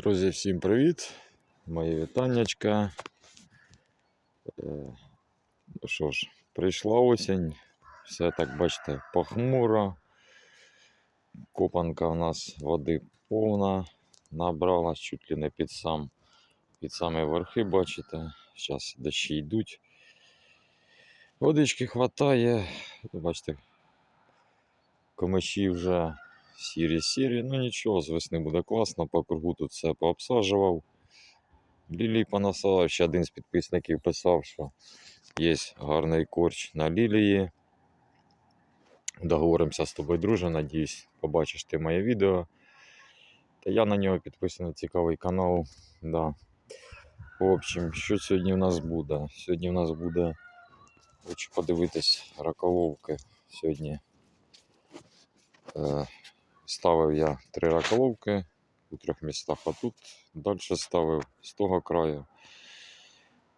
Друзі, всім привіт! Мої вітаннячка. Е, Ну що ж, прийшла осінь, все так бачите, похмуро. Копанка в нас води повна, набралась чуть ли не під сам, під самі верхи, бачите. Зараз дощі йдуть. Водички хватає, бачите, комиші вже сірі-сірі, ну нічого, з весни буде класно, по кругу тут все пообсаджував. Лілій понасадив, ще один з підписників писав, що є гарний корч на лілії. Договоримося з тобою, друже, надіюсь, побачиш ти моє відео. Та я на нього підписаний цікавий канал. Да. В общем, що сьогодні у нас буде? Сьогодні у нас буде. Хочу подивитись раколовки сьогодні. Е, ставив я три раколовки у трьох містах, а тут далі ставив з того краю.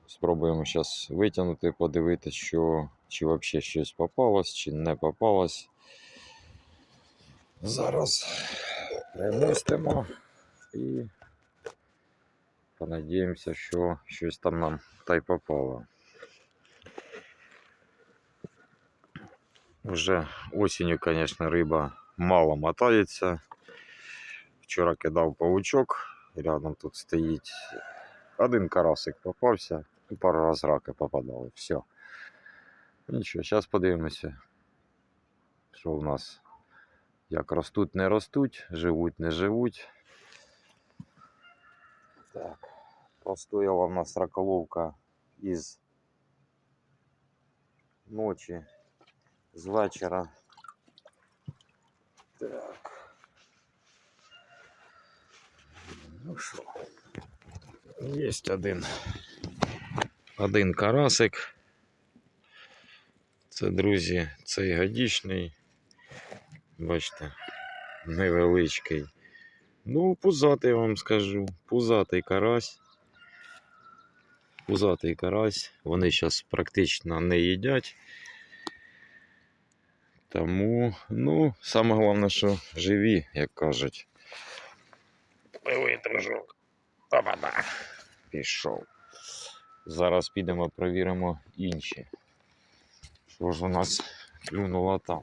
Спробуємо зараз витягнути, подивитися, що, чи взагалі щось попалось, чи не попалось. Зараз примустимо і понадіємося, що щось там нам та й попало. Вже осінню, звісно, риба мало мотається. Вчора кидав паучок, рядом тут стоїть. Один карасик попався, і пару раз раки попадали. Все. Нічого, зараз подивимося, що у нас. Як ростуть, не ростуть, живуть, не живуть. Так, простояла в нас раколовка із ночі, з вечора. Так. Ну що, є один. Один карасик. Це, друзі, цей годічний. Бачите, невеличкий. Ну, пузатий я вам скажу. Пузатий карась. Пузатий карась. Вони зараз практично не їдять. Тому, ну, саме головне, що живі, як кажуть. Пливий дружок. Опа-на. Пішов. Зараз підемо провіримо інші. Що ж у нас клюнуло там?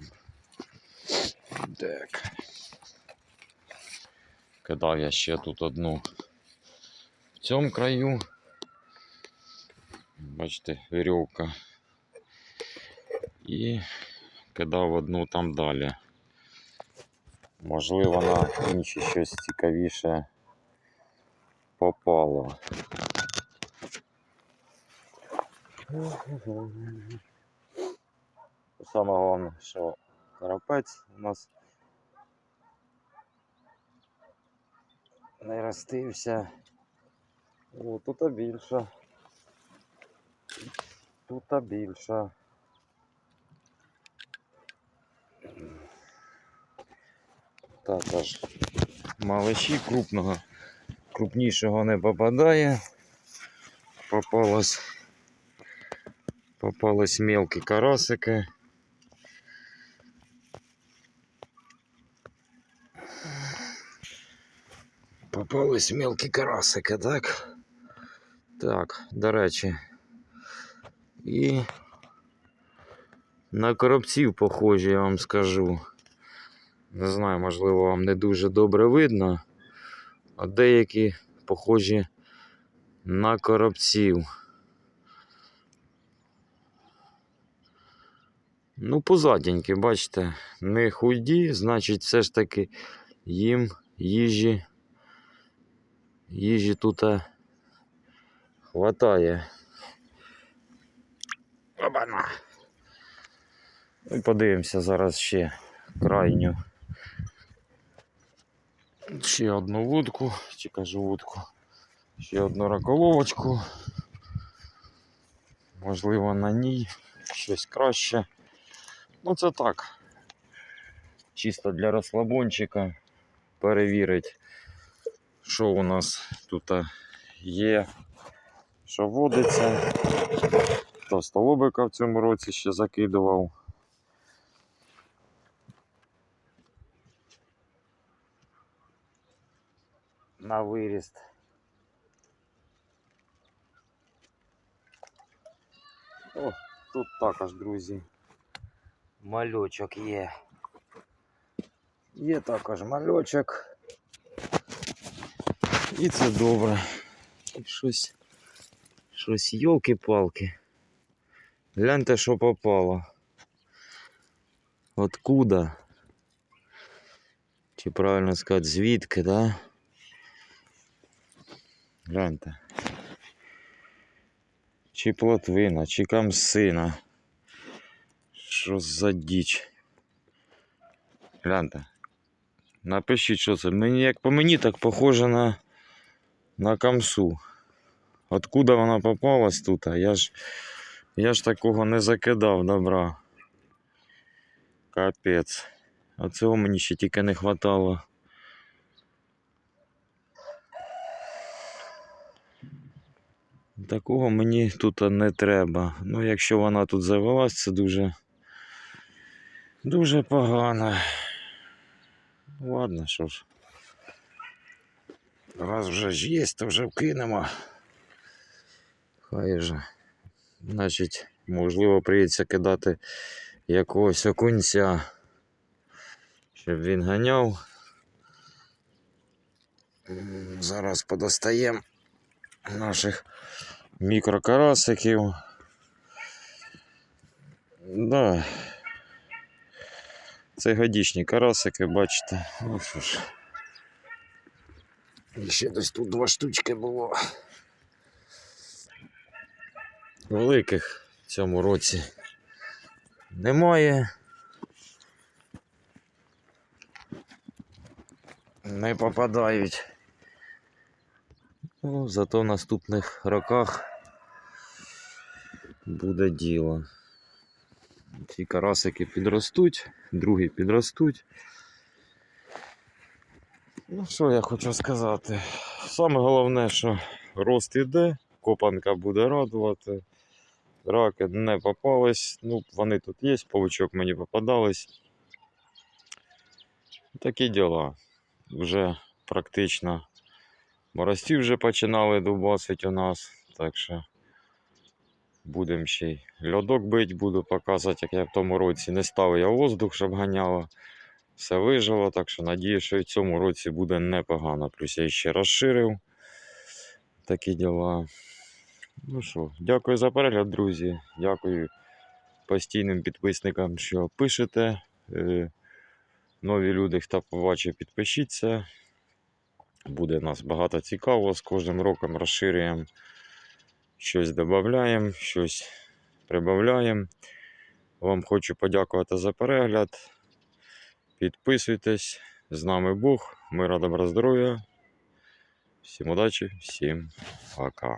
Так. Кидав я ще тут одну в цьому краю. Бачите, вірьовка. І кидав одну там далі. Можливо, на інші щось цікавіше попало. Саме головне, що карапець у нас не ростився. О, тут більше. Тут більше. Також малиші крупного, крупнішого не попадає. Попалось, попались мелкі карасики. Попались мелкі карасики, так? Так, до речі. І на коробців похожі, я вам скажу. Не знаю, можливо, вам не дуже добре видно, а деякі похожі на коробців. Ну, позаденьки, бачите, не худі, значить, все ж таки їм їжі. Їжі тут е, хватає. Обана. Ну подивимося зараз ще крайню. Ще одну вудку, чи кажу вудку, ще одну раколовочку. Можливо, на ній щось краще. Ну це так. Чисто для розслабончика перевірить, що у нас тут є, що водиться. То столобика в цьому році ще закидував. на виріст. О, тут також, друзі. Мальочок є. Є також мальочок. І це добре. І щось. Щось йолки-палки. Гляньте, що попало. Откуда? Чи правильно сказати, звідки, да? Гляньте. Чи плотвина, чи камсина. Що за діч? Гляньте. Напишіть, що це. Мені, як по мені, так похоже на, на камсу. Откуда вона попалась тут? Я ж, я ж такого не закидав добра. Капець. А цього мені ще тільки не хватало. Такого мені тут не треба. Ну, якщо вона тут завелась, це дуже. Дуже погано. Ладно, що ж. Раз вже ж є, то вже вкинемо. Хай же. Значить, можливо, прийдеться кидати якогось окунця, щоб він ганяв. Зараз подостаємо наших мікрокарасиків. Да. Це годічні карасики, бачите. Ну що ж. Ще десь тут два штучки було. Великих в цьому році немає. Не попадають. Ну, зато в наступних роках буде діло. Ці карасики підростуть, другі підростуть. Ну, що я хочу сказати? Саме головне, що рост іде, копанка буде радувати. Раки не попались. Ну, вони тут є, павучок мені попадались. Такі діла. Вже практично морості вже починали дубасити у нас. Так що будемо ще й льодок бить, буду показувати, як я в тому році не ставив я воздух, щоб ганяло. Все вижило, так що надію, що і в цьому році буде непогано. Плюс я ще розширив такі діла. Ну що, дякую за перегляд, друзі. Дякую постійним підписникам, що пишете. Е, Нові люди, хто побачив, підпишіться. Буде нас багато цікавого. З кожним роком розширюємо, щось додаємо, щось прибавляємо. Вам хочу подякувати за перегляд. Підписуйтесь. З нами Бог. Мира, добра, здоров'я. Всім удачі, всім пока.